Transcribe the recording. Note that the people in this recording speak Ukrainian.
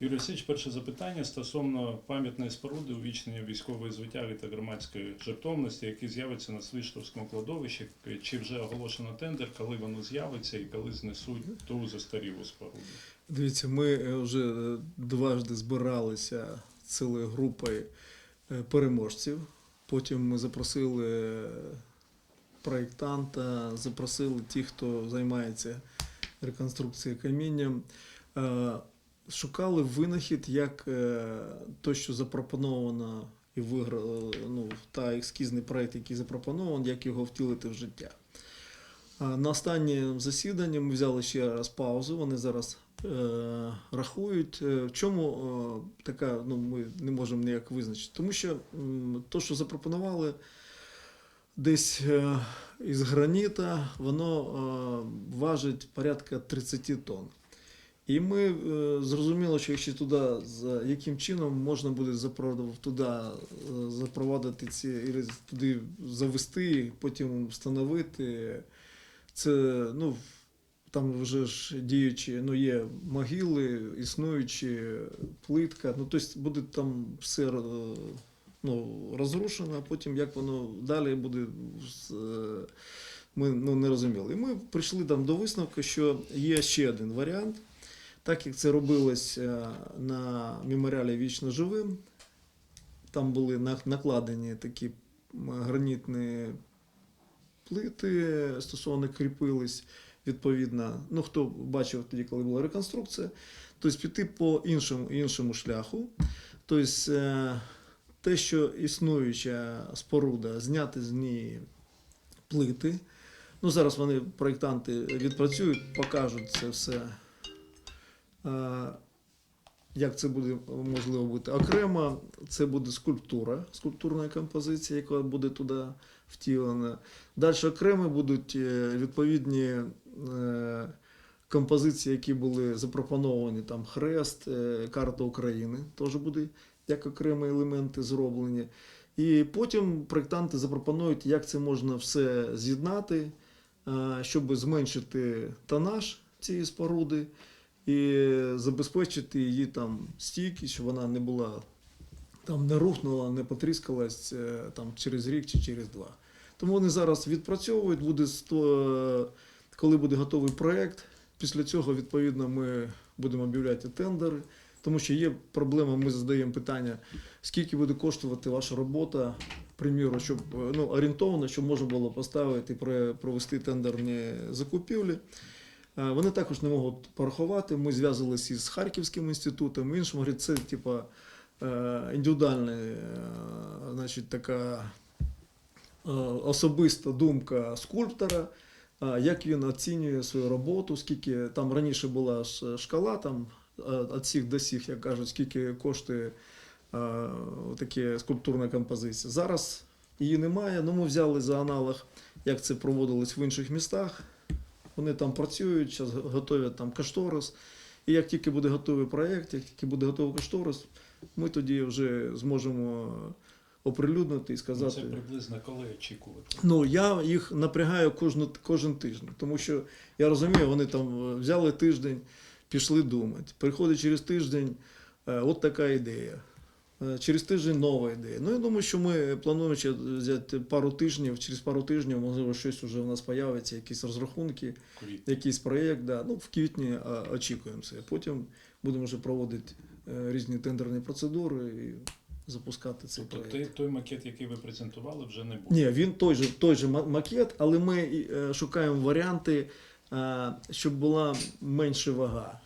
Юрій Васильович, перше запитання стосовно пам'ятної споруди увічнення військової звитяги та громадської жертовності, які з'явиться на Свиштовському кладовищі. Чи вже оголошено тендер, коли воно з'явиться і коли знесуть ту застарілу споруду? Дивіться, ми е, вже е, дважди збиралися цілою групою е, переможців. Потім ми запросили проєктанта, запросили тих, хто займається реконструкцією камінням. Е, Шукали винахід, як е, то, що запропоновано і виграло, ну, та ескізний проєкт, який запропонований, як його втілити в життя. На останнє засідання ми взяли ще раз паузу. Вони зараз е, рахують. Е, В чому е, така, ну ми не можемо ніяк визначити. Тому що м, то, що запропонували десь е, із граніта, воно е, важить порядка 30 тонн. І ми е, зрозуміли, що якщо туди, яким чином можна буде туди е, запровадити ці, і туди завести, потім встановити. Це, ну, там вже ж діючі, ну, є могили, існуючі, плитка. Ну, тобто буде там все е, ну, розрушено, а потім як воно далі буде, ми ну, не розуміли. І ми прийшли там до висновку, що є ще один варіант. Так як це робилось е, на меморіалі Вічно живим, там були накладені такі гранітні плити стосовно кріпились відповідно. Ну, хто бачив тоді, коли була реконструкція, тобто піти по іншому, іншому шляху. Тобто е, те, що існуюча споруда, зняти з неї плити. Ну, зараз вони, проєктанти, відпрацюють, покажуть це все. Е, Як це буде можливо бути? Окремо, це буде скульптура, скульптурна композиція, яка буде туди втілена. Далі окремо будуть е, відповідні е, композиції, які були запропоновані, там хрест, карта України, теж буде як окремі елементи зроблені. І потім проєктанти запропонують, як це можна все з'єднати, щоб зменшити тонаж цієї споруди і забезпечити її там стійкість, щоб вона не була там не рухнула, не потріскалась е, там через рік чи через два. Тому вони зараз відпрацьовують, буде сто, коли буде готовий проєкт. Після цього, відповідно, ми будемо об'являти тендери, тому що є проблема, ми задаємо питання, скільки буде коштувати ваша робота, приміру, щоб е, ну, орієнтовно, щоб можна було поставити і про- провести тендерні закупівлі. Е, Вони також не можуть порахувати. Ми зв'язалися із Харківським інститутом. Іншим говорить, це типа е, індивідуальна е, значить, така особиста думка скульптора, як він оцінює свою роботу, скільки там раніше була шкала, там від сих до сих, як кажуть, скільки коштує е, скульптурна композиція. Зараз її немає, але ми взяли за аналог, як це проводилось в інших містах. Вони там працюють, зараз готують там кошторис. І як тільки буде готовий проєкт, як тільки буде готовий кошторис, ми тоді вже зможемо оприлюднити і Ну, сказати. Це приблизно коли очікувати. Ну, я їх напрягаю кожну, кожен тиждень, тому що я розумію, вони там е, взяли тиждень, пішли думати. Приходить через тиждень, е, от така ідея. Е, Через тиждень нова ідея. Ну, я думаю, що ми плануємо ще взяти пару тижнів, через пару тижнів, можливо, щось вже в нас появиться, якісь розрахунки, якийсь проєкт. Да. Ну, в квітні е, очікуємо це. Потім будемо вже проводити е, різні тендерні процедури і запускати цей Тобто проєкт. той, той макет, який ви презентували, вже не буде. Ні, він той же, той же макет, але ми шукаємо варіанти, щоб була менша вага.